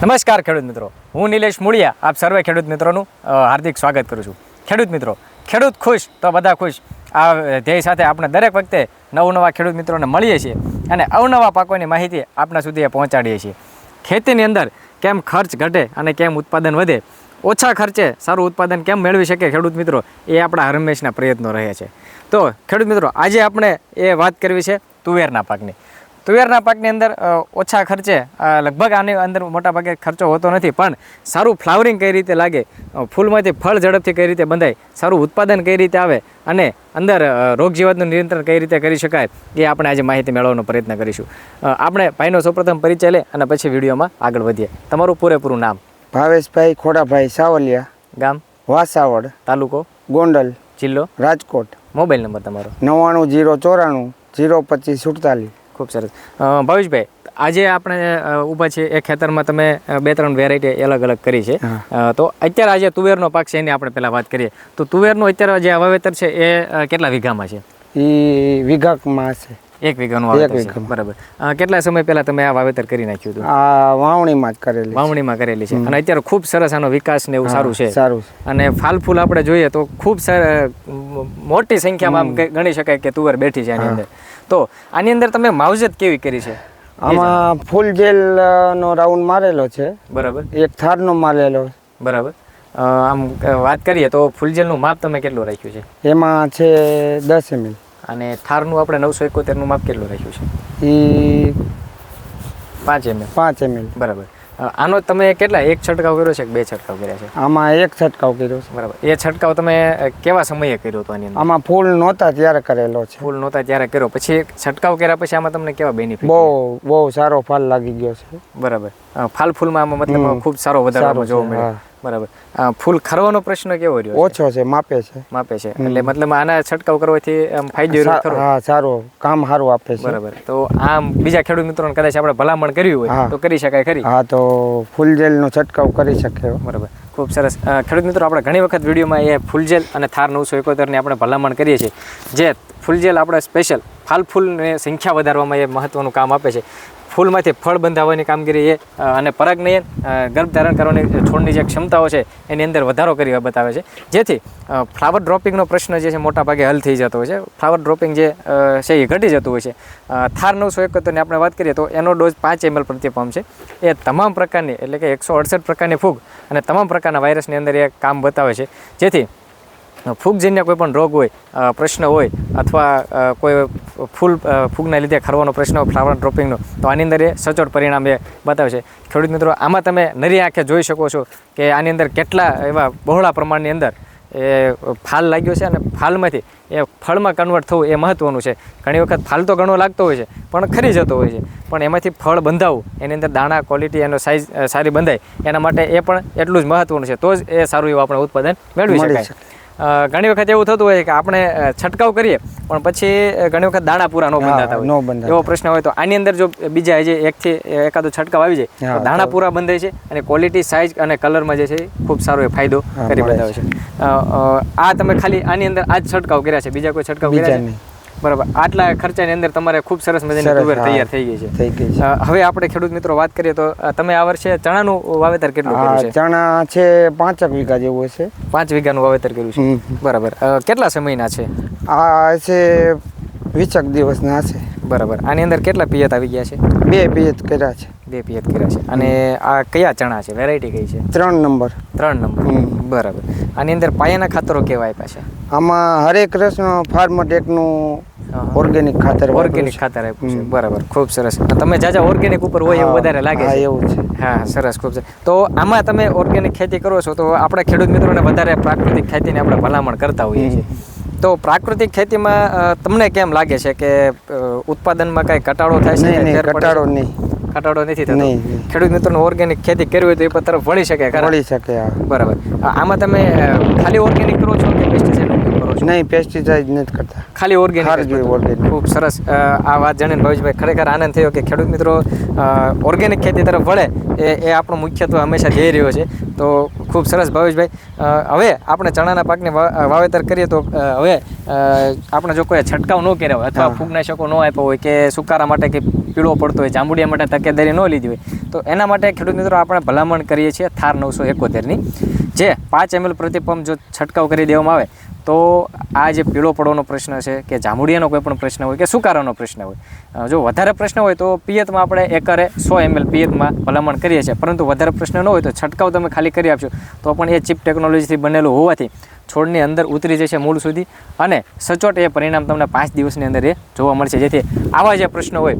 નમસ્કાર ખેડૂત મિત્રો. હું નિલેશ મૂળિયા. આપ સર્વે ખેડૂત મિત્રોનું હાર્દિક સ્વાગત કરું છું. ખેડૂત મિત્રો, ખેડૂત ખુશ તો બધા ખુશ. આ ધ્યેય સાથે આપણે દરેક વખતે નવનવા ખેડૂત મિત્રોને મળીએ છીએ અને અવનવા પાકોની માહિતી આપણા સુધી પહોંચાડીએ છીએ. ખેતીની અંદર કેમ ખર્ચ ઘટે અને કેમ ઉત્પાદન વધે, ઓછા ખર્ચે સારું ઉત્પાદન કેમ મેળવી શકે ખેડૂત મિત્રો, એ આપણા હંમેશના પ્રયત્નો રહે છે. તો ખેડૂત મિત્રો, આજે આપણે એ વાત કરવી છે તુવેરના પાકની. તુવેરના પાકની અંદર ઓછા ખર્ચે લગભગ આની અંદર મોટાભાગે ખર્ચો હોતો નથી પણ સારું ફ્લાવરિંગ કઈ રીતે લાગે ફૂલમાંથી ફળ ઝડપથી કઈ રીતે બંધાય સારું ઉત્પાદન કઈ રીતે આવે અને અંદર રોગજીવાતનું નિયંત્રણ કઈ રીતે કરી શકાય એ આપણે આજે માહિતી મેળવવાનો પ્રયત્ન કરીશું. આપણે ભાઈનો સૌપ્રથમ પરિચય લે અને પછી વિડીયોમાં આગળ વધીએ. તમારું પૂરેપૂરું નામ? ભાવેશભાઈ ખોડાભાઈ સાવલિયા. ગામ? વાસાવડ. તાલુકો? ગોંડલ. જિલ્લો? રાજકોટ. મોબાઈલ નંબર તમારો. નવ્વાણું જીરો ચોરાણું જીરો પચીસ સુડતાલીસ. ખૂબ સરસ. ભાવેશભાઈ આજે આપણે ઊભા છીએ એ ખેતરમાં તમે બે ત્રણ વેરાયટી અલગ અલગ કરી છે. તો અત્યારે આજે તુવેરનો પાક છે એની આપણે પહેલાં વાત કરીએ. તો તુવેરનું અત્યારે જે વાવેતર છે એ કેટલા વીઘામાં છે? એ વીઘામાં છે. એક વીઘાનું વાવેતર છે. બરાબર. કેટલા સમય પહેલા તમે આ વાવેતર કરી નાખ્યું હતું? આ વાવણીમાં જ કરેલી વાવણીમાં કરેલી છે. અને અત્યારે ખૂબ સરસ આનો વિકાસ ને એવું સારું છે. સારું અને ફાલ ફૂલ આપણે જોઈએ તો ખૂબ સર મોટી સંખ્યામાં આમ ગણી શકાય કે તુવેર બેઠી છે આની અંદર. તો આની અંદર તમે માવજત કેવી કરી છે? આમાં ફૂલ જેલનો રાઉન્ડ મારેલો છે. બરાબર. એક થારનો મારેલો. બરાબર. આમ વાત કરીએ તો ફૂલ જેલનું માપ તમે કેટલું રાખ્યું છે? એમાં છે દસ એમએલ અને થારનું આપણે નવસો એકોતેરનું માપ કેટલું રાખ્યું છે? એ પાંચ એમએલ પાંચ એમએલ બરાબર. આનો તમે કેટલા એક છંટકાવ કર્યો છે કે બે છંટકાવ કર્યા છે? આમાં એક છંટકાવ કર્યો છે. બરાબર. એ છંટકાવ તમે કેવા સમયે કર્યો હતો આની અંદર? આમાં ફૂલ નહોતા ત્યારે કરેલો છે. ફૂલ નહોતા ત્યારે કર્યો. પછી એક છંટકાવ કર્યા પછી આમાં તમને કેવા બેનિફિટ બહુ બહુ સારો ફાલ લાગી ગયો છે. બરાબર. ફાલ ફૂલમાં આમાં મતલબ ખૂબ સારો વધારો જોવા મળ્યો. બરાબર. ફૂલ ખરવાનો પ્રશ્ન કેવો રહ્યો ઓછો છે માપે છે. માપે છે. એટલે મતલબ આના છંટકાવ કરવાથી આમ ફાયદો ખરો? હા સારો. કામ સારું આપે છે. બરાબર. તો આમ બીજા ખેડૂત મિત્રોને કદાચ આપણે ભલામણ કર્યું હોય તો કરી શકાય ખરી? હા તો ફૂલ જેલનો છંટકાવ કરી શકે. બરાબર. ખૂબ સરસ. ખેડૂત મિત્રો આપણે ઘણી વખત વિડીયોમાં એ ફૂલજેલ અને થાર નવસો એકોતેરની આપણે ભલામણ કરીએ છીએ. જે ફૂલજેલ આપણે સ્પેશિયલ ફાલ ફૂલની સંખ્યા વધારવામાં એ મહત્ત્વનું કામ આપે છે. ફૂલમાંથી ફળ બંધાવવાની કામગીરી એ અને પરાગનયન ગર્ભધારણ કરવાની છોડની જે ક્ષમતાઓ છે, એની અંદર વધારો કરી બતાવે છે. જેથી ફ્લાવર ડ્રોપિંગનો પ્રશ્ન જે છે મોટા ભાગે હલ થઈ જતો હોય છે. ફ્લાવર ડ્રોપિંગ જે છે એ ઘટી જતું હોય છે. થાર નવસો એકોતેરની આપણે વાત કરીએ તો એનો ડોઝ પાંચ એમએલ પ્રતિ પંપ છે. એ તમામ પ્રકારની, એટલે કે એકસો અડસઠ પ્રકારની ફૂગ અને તમામ પ્રકારના વાયરસની અંદર એ કામ બતાવે છે. જેથી ફૂગજન્ય કોઈ પણ રોગ હોય પ્રશ્ન હોય અથવા કોઈ ફૂલ ફૂગના લીધે ખરવાનો પ્રશ્ન હોય ફ્લાવર ડ્રોપિંગનો તો આની અંદર એ સચોટ પરિણામ એ બતાવે છે ખેડૂત મિત્રો આમાં તમે નરી આંખે જોઈ શકો છો કે આની અંદર કેટલા એવા બહોળા પ્રમાણની અંદર એ ફાલ લાગ્યો છે અને ફાલમાંથી એ ફળમાં કન્વર્ટ થવું એ મહત્ત્વનું છે. ઘણી વખત ફાલ તો ઘણો લાગતો હોય છે પણ ખરી જતો હોય છે. પણ એમાંથી ફળ બંધાવવું એની અંદર દાણા ક્વોલિટી એનો સાઇઝ સારી બંધાય એના માટે એ પણ એટલું જ મહત્ત્વનું છે. તો જ એ સારું એવું આપણે ઉત્પાદન મેળવી મળી શકાય. ઘણી વખત એવું થતું હોય કે આપણે છંટકાવ કરીએ પણ પછી ઘણી વખત દાણા પૂરા ન બંધાતા હોય. એવો પ્રશ્ન હોય તો આની અંદર જો બીજા જે એકથી એકાદો છંટકાવ આવી જાય તો દાણા પૂરા બંધાય છે અને ક્વોલિટી સાઇઝ અને કલરમાં જે છે ખૂબ સારો એ ફાયદો કરી બતાવે છે. આ તમે ખાલી આની અંદર આ જ છંટકાવ કર્યા છે બીજા કોઈ છંટકાવ કર્યા છે? બરાબર. આટલા ખર્ચાની અંદર તમારે ખૂબ સરસ મજાની તુવેર તૈયાર થઈ ગઈ છે. થઈ ગઈ છે. હવે આપણે ખેડૂત મિત્રો વાત કરીએ તો તમે આ વર્ષે ચણાનું વાવેતર કેટલું કર્યું છે? ચણા છે પાંચક વીઘા જેવું છે પાંચ વીઘાનું વાવેતર કર્યું છે. બરાબર. કેટલા સમયના છે? આ છે વીસક દિવસના છે. બરાબર. આની અંદર કેટલા પિયત આવી ગયા છે? બે પિયત કર્યા છે. બે પિયત કર્યા છે. અને આ કયા ચણા છે? વેરાયટી કઈ છે? ત્રણ નંબર. ત્રણ નંબર. બરાબર. આની અંદર પાયાના ખાતરો કેવા આપ્યા છે? આમાં હરે કૃષ્ણ ફાર્મટેકનું ઓર્ગેનિક ખાતર ઓર્ગેનિક. ખાતર આપ્યું છે. બરાબર. ખૂબ સરસ. તમે જાજા ઓર્ગેનિક ઉપર હોય એવું વધારે લાગે છે. એવું છે. હા સરસ ખૂબ સરસ. તો આમાં તમે ઓર્ગેનિક ખેતી કરો છો તો આપણે ખેડૂત મિત્રોને વધારે પ્રાકૃતિક ખેતીની આપણે ભલામણ કરતા હોઈએ છીએ. તો પ્રાકૃતિક ખેતીમાં તમને કેમ લાગે છે કે ઉત્પાદનમાં કાંઈ ઘટાડો થાય છે? ઘટાડો નહીં. ઘટાડો નથી થતો. ખેડૂત મિત્રોને ઓર્ગેનિક ખેતી કરવી હોય તો એ તરફ વળી શકે વળી શકે બરાબર. આમાં તમે ખાલી ઓર્ગેનિક કરો છો કે પેસ્ટિસાઇડ છો. નહીં પેસ્ટિસાઇડ નથી કરતા. ખાલી ઓર્ગેનિક ઓર્ગેનિક ખૂબ સરસ. આ વાત જાણીને ભાવેશભાઈ ખરેખર આનંદ થયો કે ખેડૂત મિત્રો ઓર્ગેનિક ખેતી તરફ વળે એ એ આપણો મુખ્યત્વે હંમેશા જઈ રહ્યો છે. તો ખૂબ સરસ ભાવેશભાઈ. હવે આપણે ચણાના પાકને વાવેતર કરીએ તો હવે આપણે જો કોઈ છંટકાવ ન કર્યા હોય અથવા ફૂગનાશકો ન આપ્યો હોય કે સુકારા માટે કે પીળો પડતો હોય જાંબુડિયા માટે તકેદારી ન લીધી હોય તો એના માટે ખેડૂત મિત્રો આપણે ભલામણ કરીએ છીએ થાર નવસો એકોતેરની. જે પાંચ એમએલ પ્રતિ પંપ જો છંટકાવ કરી દેવામાં આવે તો આ જે પીળો પડવાનો પ્રશ્ન છે કે જાંબુડિયાનો કોઈ પણ પ્રશ્ન હોય કે સુકારાનો પ્રશ્ન હોય જો વધારે પ્રશ્ન હોય તો પિયતમાં આપણે એકરે સો એમએલ પિયતમાં ભલામણ કરીએ છીએ. પરંતુ વધારે પ્રશ્ન ન હોય તો છંટકાવ તમે ખાલી કરી આપશો તો પણ એ ચીપ ટેકનોલોજીથી બનેલું હોવાથી છોડની અંદર ઉતરી જશે મૂળ સુધી અને સચોટ એ પરિણામ તમને પાંચ દિવસની અંદર એ જોવા મળશે. જેથી આવા જે પ્રશ્નો હોય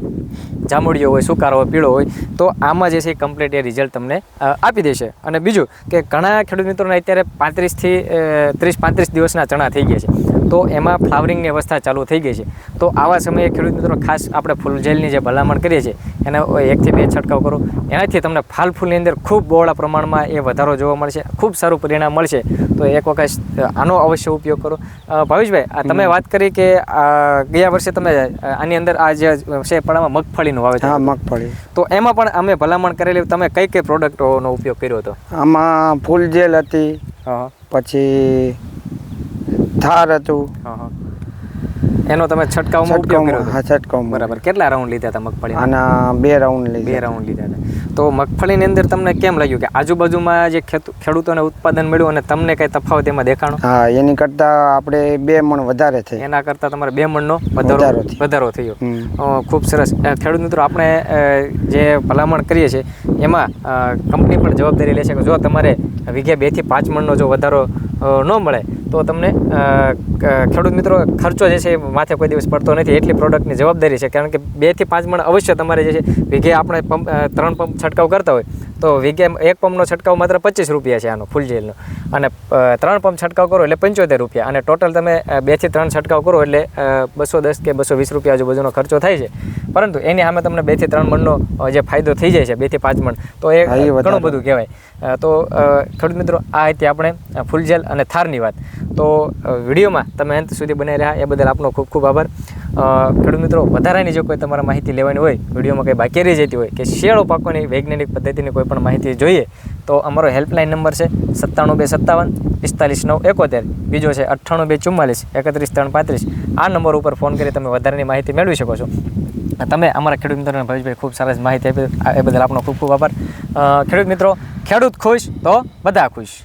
જાંબુડિયો હોય, સુકારો હોય, પીળો હોય, તો આમાં જે છે કમ્પ્લીટ એ રિઝલ્ટ તમને આપી દેશે. અને બીજું કે ઘણા ખેડૂત મિત્રોને અત્યારે પાંત્રીસથી ત્રીસ પાંત્રીસ દિવસના ચણા થઈ ગયા છે. તો એમાં ફ્લાવરિંગની અવસ્થા ચાલુ થઈ ગઈ છે. તો આવા સમયે ખેડૂત મિત્રો ખાસ આપણે ફૂલજેલની જે ભલામણ કરીએ છીએ એના એકથી બે છંટકાવ કરો. એનાથી તમને ફાલ ફૂલની અંદર ખૂબ બહોળા પ્રમાણમાં એ વધારો જોવા મળશે ખૂબ સારું પરિણામ મળશે. તો એક વખત આનો અવશ્ય ઉપયોગ કરો. ભાવેશભાઈ તમે વાત કરી કે ગયા વર્ષે તમે આની અંદર આ જે છે પડામાં મગફળીનું વાવેતર હા મગફળી. તો એમાં પણ અમે ભલામણ કરેલી તમે કઈ કઈ પ્રોડક્ટોનો ઉપયોગ કર્યો હતો? આમાં ફૂલ જેલ હતી પછી થાર હતું. હા હા. એનો તમે છંટકાવમાં ઉપયોગ કર્યો હા છટકાવ બરાબર. કેટલા રાઉન્ડ લીધા હતા મગફળી આના બે રાઉન્ડ બે રાઉન્ડ લીધા હતા. તો મગફળીની અંદર તમને કેમ લાગ્યું કે આજુબાજુમાં જે ખેડૂતોને ઉત્પાદન મળ્યું અને તમને કઈ તફાવત એમાં દેખાણો? હા એની કરતાં આપણે બે મણ વધારે થઈ. એના કરતાં તમારે બે મણનો વધારો વધારો થયો. ખૂબ સરસ. ખેડૂત મિત્રો આપણે જે ભલામણ કરીએ છીએ એમાં કંપની પણ જવાબદારી લે છે કે જો તમારે વીઘે બેથી પાંચ મણનો જો વધારો ન મળે, તો તમને ખેડૂત મિત્રો ખર્ચો જે છે એ માથે કોઈ દિવસ પડતો નથી, એટલી પ્રોડક્ટની જવાબદારી છે. કારણ કે બેથી પાંચ મણ અવશ્ય તમારે જે છે, વીઘે આપણે પંપ ત્રણ પંપ છંટકાવ કરતા હોય તો વીઘે એક પંપનો છંટકાવ માત્ર પચીસ રૂપિયા છે આનો ફૂલ જેલનો. અને ત્રણ પંપ છંટકાવ કરો એટલે પંચોતેર રૂપિયા. અને ટોટલ તમે બેથી ત્રણ છંટકાવ કરો એટલે બસો દસ કે બસો વીસ રૂપિયા આજુબાજુનો ખર્ચો થાય છે. પરંતુ એની સામે તમને બેથી ત્રણ મણનો જે ફાયદો થઈ જાય છે બેથી પાંચ મણ તો એ. ઘણું બધું કહેવાય. તો ખેડૂત મિત્રો આ હતી આપણે ફૂલ ફૂલજેલ અને થારની વાત. તો વિડીયોમાં તમે અંત સુધી બનાવી રહ્યા. એ બદલ આપનો ખૂબ ખૂબ આભાર. ખેડૂત મિત્રો, વધારાની જો કોઈ તમારે માહિતી લેવાની હોય, વિડીયોમાં કંઈ બાકી રહી જતી હોય કે શિયાળો પાકોની વૈજ્ઞાનિક પદ્ધતિની કોઈ પણ માહિતી જોઈએ, તો અમારો હેલ્પલાઇન નંબર છે સત્તાણું બે સત્તાવન, પિસ્તાલીસ નવ એકોતેર. બીજો છે અઠ્ઠાણું બે ચુમ્માલીસ, એકત્રીસ ત્રણ પાંત્રીસ. આ નંબર ઉપર ફોન કરી તમે વધારાની માહિતી મેળવી શકો છો. તમે અમારા ખેડૂત મિત્રોને ભવિષભાઈ ખૂબ સરસ માહિતી આપી એ બદલ આપનો ખૂબ ખૂબ આભાર. ખેડૂત મિત્રો, ખેડૂત ખુશ તો બધા ખુશ.